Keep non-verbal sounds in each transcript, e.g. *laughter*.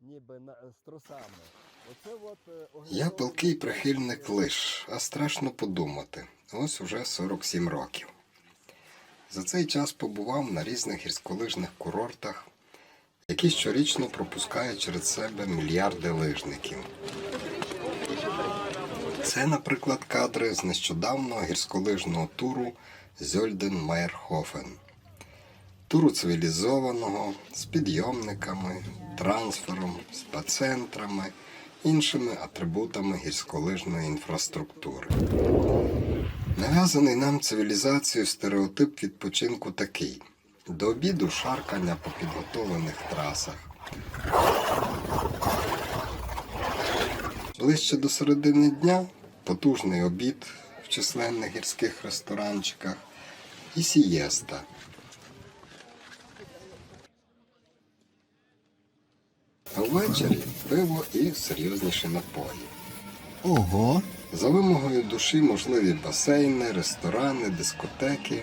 ніби на, з от, е, Я палкий прихильник лиш, а страшно подумати. Ось уже 47 років. За цей час побував на різних гірськолижних курортах, які щорічно пропускають через себе мільярди лижників. Це, наприклад, кадри з нещодавнього гірськолижного туру Зьольден Майерхофен. Туру цивілізованого, з підйомниками, трансфером, спа-центрами, іншими атрибутами гірськолижної інфраструктури. Нав'язаний нам цивілізацією стереотип відпочинку такий: до обіду шаркання по підготовлених трасах. Ближче до середини дня потужний обід в численних гірських ресторанчиках і сієста. А ввечері пиво і серйозніші напої. Ого. За вимогою душі можливі басейни, ресторани, дискотеки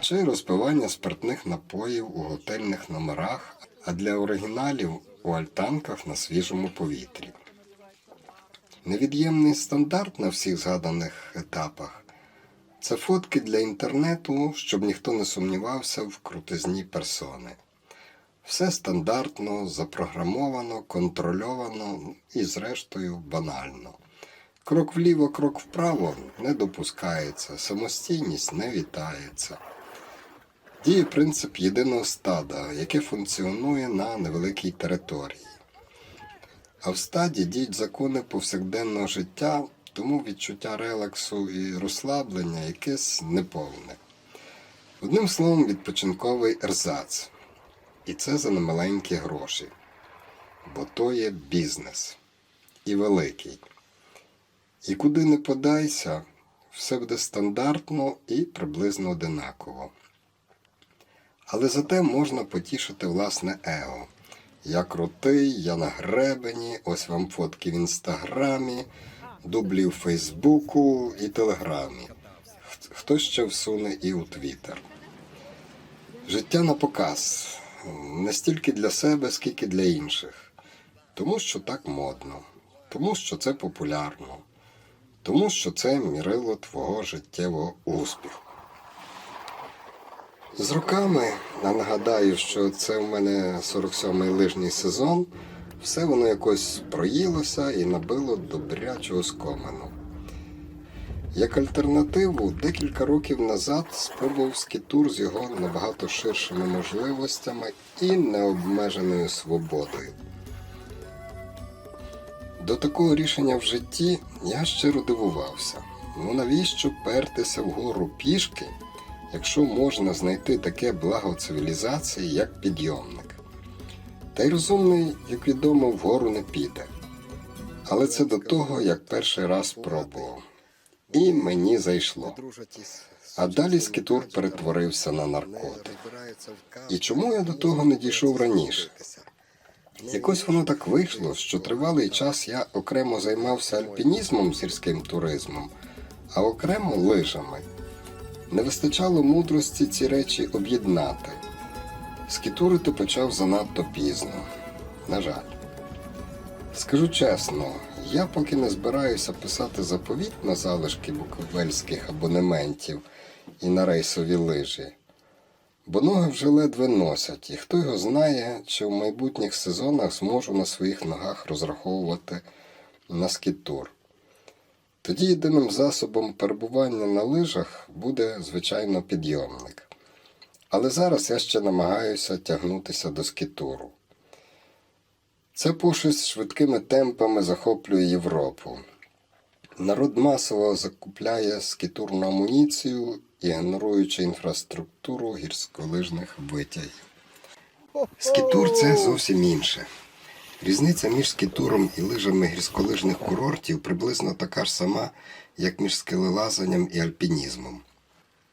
чи розпивання спиртних напоїв у готельних номерах, а для оригіналів у альтанках на свіжому повітрі. Невід'ємний стандарт на всіх згаданих етапах це фотки для інтернету, щоб ніхто не сумнівався в крутизні персони. Все стандартно, запрограмовано, контрольовано і, зрештою, банально. Крок вліво, крок вправо не допускається, самостійність не вітається. Діє принцип єдиного стада, яке функціонує на невеликій території. А в стаді діють закони повсякденного життя, тому відчуття релаксу і розслаблення якесь неповне. Одним словом, відпочинковий ерзац. І це за немаленькі гроші. Бо то є бізнес. І великий. І куди не подайся, все буде стандартно і приблизно одинаково. Але зате можна потішити власне его. Я крутий, я на гребені, ось вам фотки в інстаграмі, дублі в Фейсбуку і Телеграмі. Х- Хтось ще всуне і у Твіттер. Життя на показ не стільки для себе, скільки для інших. Тому що так модно, тому що це популярно, тому що це мірило твого життєвого успіху. З роками, а нагадаю, що це в мене 47-й лижний сезон, все воно якось проїлося і набило добрячого скомену. Як альтернативу, декілька років назад спробував скітур з його набагато ширшими можливостями і необмеженою свободою. До такого рішення в житті я щиро дивувався. Ну навіщо пертися вгору пішки, якщо можна знайти таке благо цивілізації, як підйомник? Та й розумний, як відомо, вгору не піде. Але це до того, як перший раз пробував. І мені зайшло. А далі скітур перетворився на наркотик. І чому я до того не дійшов раніше? Якось воно так вийшло, що тривалий час я окремо займався альпінізмом, сільським туризмом, а окремо лижами. Не вистачало мудрості ці речі об'єднати. Скітурити почав занадто пізно. На жаль. Скажу чесно, я поки не збираюся писати заповіт на залишки буковельських абонементів і на рейсові лижі. Бо ноги вже ледве носять, і хто його знає, чи в майбутніх сезонах зможу на своїх ногах розраховувати на скітур. Тоді єдиним засобом перебування на лижах буде, звичайно, підйомник. Але зараз я ще намагаюся тягнутися до скітуру. Це пошесть швидкими темпами захоплює Європу. Народ масово закупляє скітурну амуніцію і генеруючи інфраструктуру гірськолижних витягів. Скітур це зовсім інше. Різниця між скітуром і лижами гірськолижних курортів приблизно така ж сама, як між скелелазанням і альпінізмом.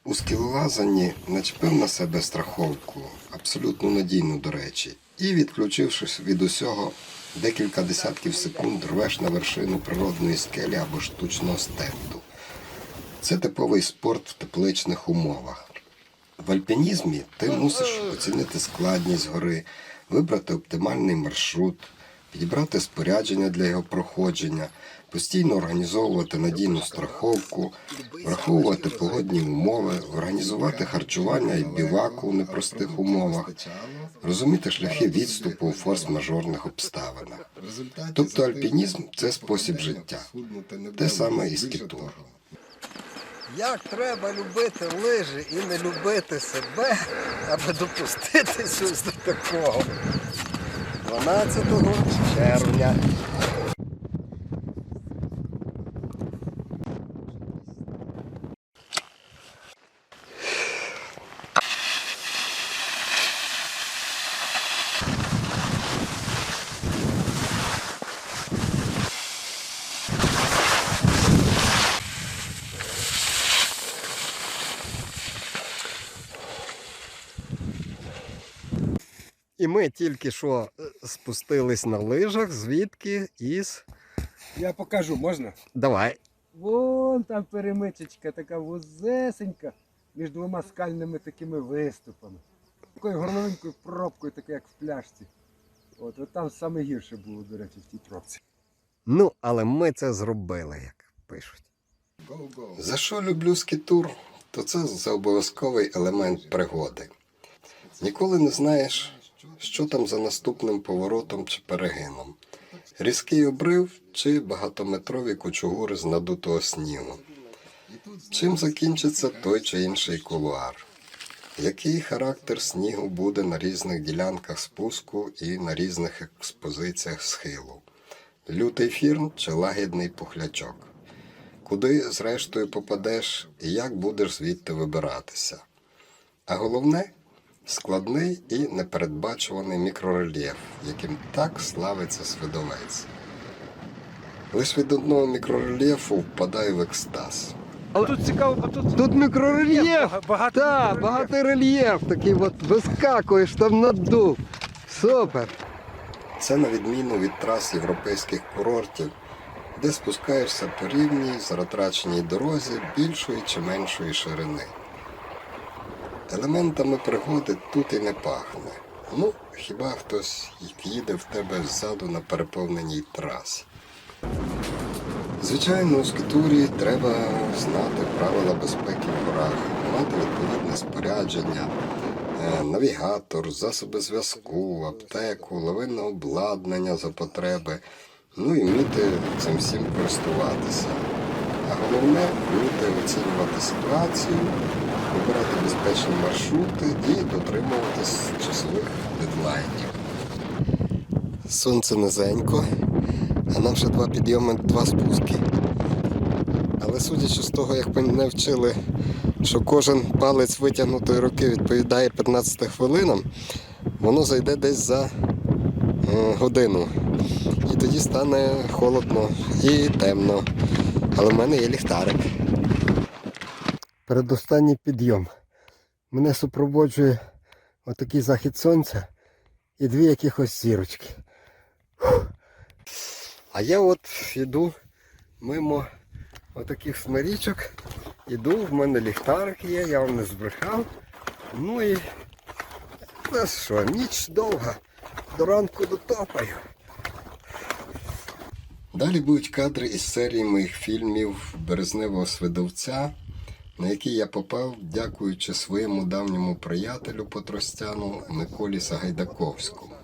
У скелелазанні начепив на себе страховку, абсолютно надійну, до речі, і, відключившись від усього, декілька десятків секунд рвеш на вершину природної скелі або штучного стенду. Це типовий спорт в тепличних умовах. В альпінізмі ти мусиш оцінити складність гори, вибрати оптимальний маршрут, підібрати спорядження для його проходження, постійно організовувати надійну страховку, враховувати погодні умови, організувати харчування і біваку у непростих умовах, розуміти шляхи відступу у форс-мажорних обставинах. Тобто альпінізм це спосіб життя. Те саме і скітур. Як треба любити лижі і не любити себе, аби допустити щось до такого. 12 червня. І ми тільки що е, спустились на лижах, звідки із. Я покажу, можна? Давай. Вон там перемичечка така вузесенька між двома скальними такими виступами. Такою горловинкою пробкою, такою як в пляшці. От, от там саме гірше було, до речі, в тій пробці. Ну, але ми це зробили, як пишуть. За що люблю скітур, то це за обов'язковий елемент пригоди. Ніколи не знаєш, що там за наступним поворотом чи перегином. Різкий обрив чи багатометрові кучугури з надутого снігу. Чим закінчиться той чи інший кулуар? Який характер снігу буде на різних ділянках спуску і на різних експозиціях схилу? Лютий фірн чи лагідний пухлячок? Куди, зрештою, попадеш і як будеш звідти вибиратися? А головне складний і непередбачуваний мікрорельєф, яким так славиться свидовець. Лише від одного мікрорельєфу впадаю в екстаз. Але тут цікаво, бо тут Тут мікрорельєф! багато. Так, багатий рельєф, такий от вискакуєш там на дуб. Супер! Це на відміну від трас європейських курортів, де спускаєшся по рівній заратраченій дорозі більшої чи меншої ширини. Елементами пригоди тут і не пахне. Ну, хіба хтось їде в тебе ззаду на переповненій трасі. Звичайно, у скітурі треба знати правила безпеки в горах, мати відповідне спорядження, е, навігатор, засоби зв'язку, аптеку, лавинне обладнання за потреби, ну і вміти цим всім користуватися. А головне вміти оцінювати ситуацію, вибирати безпечні маршрути і дотримуватись часових дедлайнів. Сонце низенько, а нам ще два підйоми, два спуски. Але судячи з того, як мене вчили, що кожен палець витягнутої руки відповідає 15 хвилинам, воно зайде десь за е, годину. І тоді стане холодно і темно. Але в мене є ліхтарик. Передостанній підйом. Мене супроводжує отакий захід сонця і дві якихось зірочки. А я от йду мимо отаких смирічок. Іду, в мене ліхтарик є, я вам не збрехав. Ну і ну що, ніч довга, до ранку дотопаю. Далі будуть кадри із серії моїх фільмів Березневого свидовця, на які я попав, дякуючи своєму давньому приятелю Потростяну Миколі Сагайдаковському.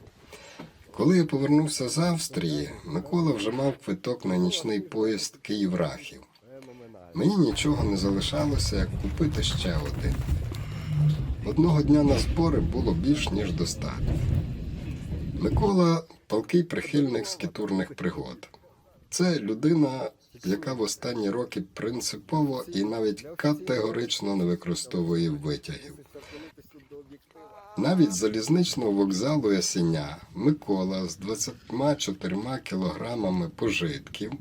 Коли я повернувся з Австрії, Микола вже мав квиток на нічний поїзд Київ-Рахів. Мені нічого не залишалося, як купити ще один. Одного дня на збори було більш ніж достатньо. Микола палкий прихильник скітурних пригод. Це людина, яка в останні роки принципово і навіть категорично не використовує витягів. Навіть залізничного вокзалу Ясеня Микола з 24 кілограмами пожитків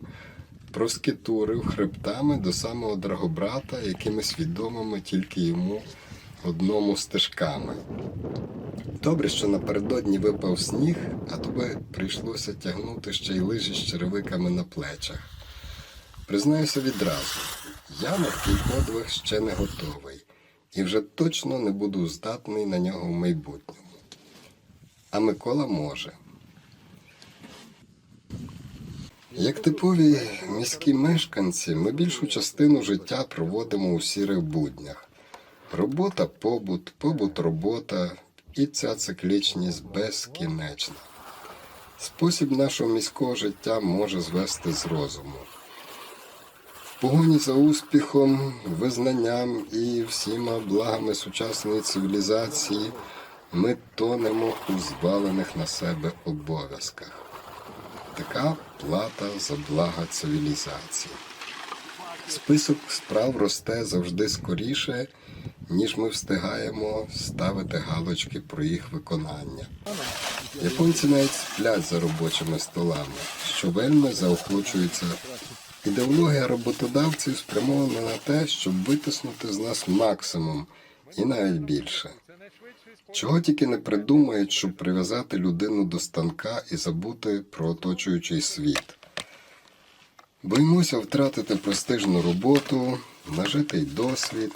проскітурив хребтами до самого Драгобрата якимись відомими тільки йому одному стежками. Добре, що напередодні випав сніг, а тобі прийшлося тягнути ще й лижі з черевиками на плечах. Признаюся відразу, я на такий подвиг ще не готовий і вже точно не буду здатний на нього в майбутньому. а Микола може. Як типові міські мешканці, ми більшу частину життя проводимо у сірих буднях. Робота, побут, побут, робота, і ця циклічність безкінечна. Спосіб нашого міського життя може звести з розуму. Погоні за успіхом, визнанням і всіма благами сучасної цивілізації ми тонемо у звалених на себе обов'язках. Така плата за блага цивілізації. Список справ росте завжди скоріше, ніж ми встигаємо ставити галочки про їх виконання. Японці навіть сплять за робочими столами, що вельми заохочується. Ідеологія роботодавців спрямована на те, щоб витиснути з нас максимум і навіть більше. Чого тільки не придумають, щоб прив'язати людину до станка і забути про оточуючий світ. Боїмося втратити престижну роботу, нажитий досвід,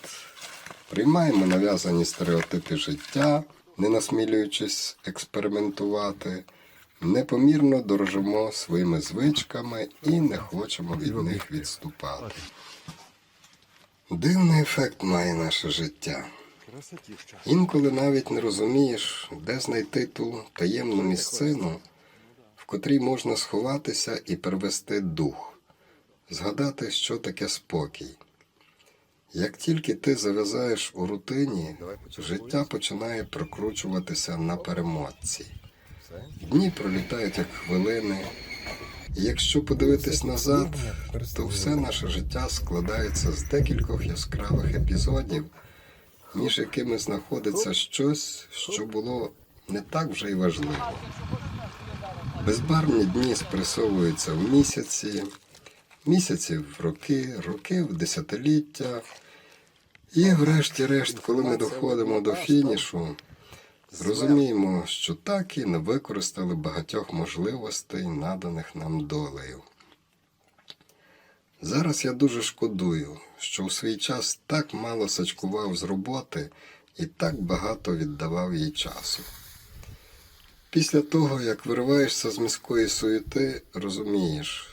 приймаємо нав'язані стереотипи життя, не насмілюючись експериментувати, непомірно дорожимо своїми звичками і не хочемо від них відступати. Дивний ефект має наше життя. Інколи навіть не розумієш, де знайти ту таємну місцину, в котрій можна сховатися і перевести дух, згадати, що таке спокій. Як тільки ти зав'язаєш у рутині, життя починає прокручуватися на перемотці. Дні пролітають як хвилини, і якщо подивитись назад, то все наше життя складається з декількох яскравих епізодів, між якими знаходиться щось, що було не так вже й важливо. Безбарвні дні спресовуються в місяці, місяці в роки, роки в десятиліття. І врешті-решт, коли ми доходимо до фінішу, розуміємо, що так і не використали багатьох можливостей, наданих нам долею. Зараз я дуже шкодую, що у свій час так мало сачкував з роботи і так багато віддавав їй часу. Після того, як вириваєшся з міської суєти, розумієш,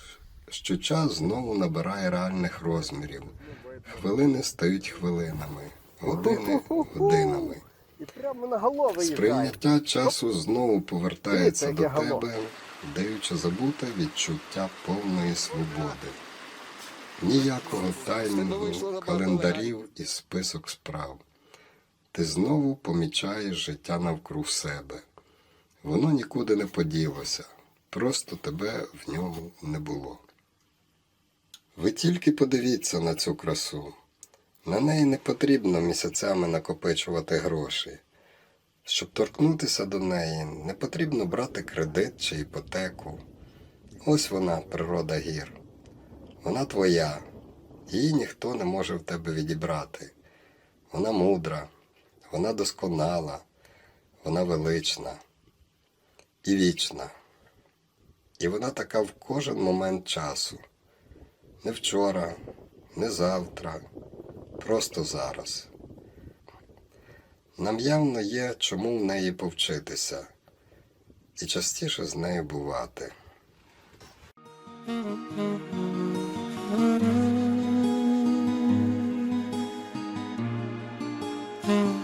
що час знову набирає реальних розмірів. Хвилини стають хвилинами, години *laughs* годинами. І прямо на голову Сприйняття часу знову повертається Дивіться, до тебе, даючи забути відчуття повної свободи. Ніякого таймінгу, календарів і список справ. Ти знову помічаєш життя навкруг себе. Воно нікуди не поділося, просто тебе в ньому не було. Ви тільки подивіться на цю красу. На неї не потрібно місяцями накопичувати гроші. Щоб торкнутися до неї, не потрібно брати кредит чи іпотеку. Ось вона, природа гір. Вона твоя, її ніхто не може в тебе відібрати. Вона мудра, вона досконала, вона велична і вічна. І вона така в кожен момент часу. Не вчора, не завтра, просто зараз. Нам явно є чому в неї повчитися і частіше з нею бувати. You.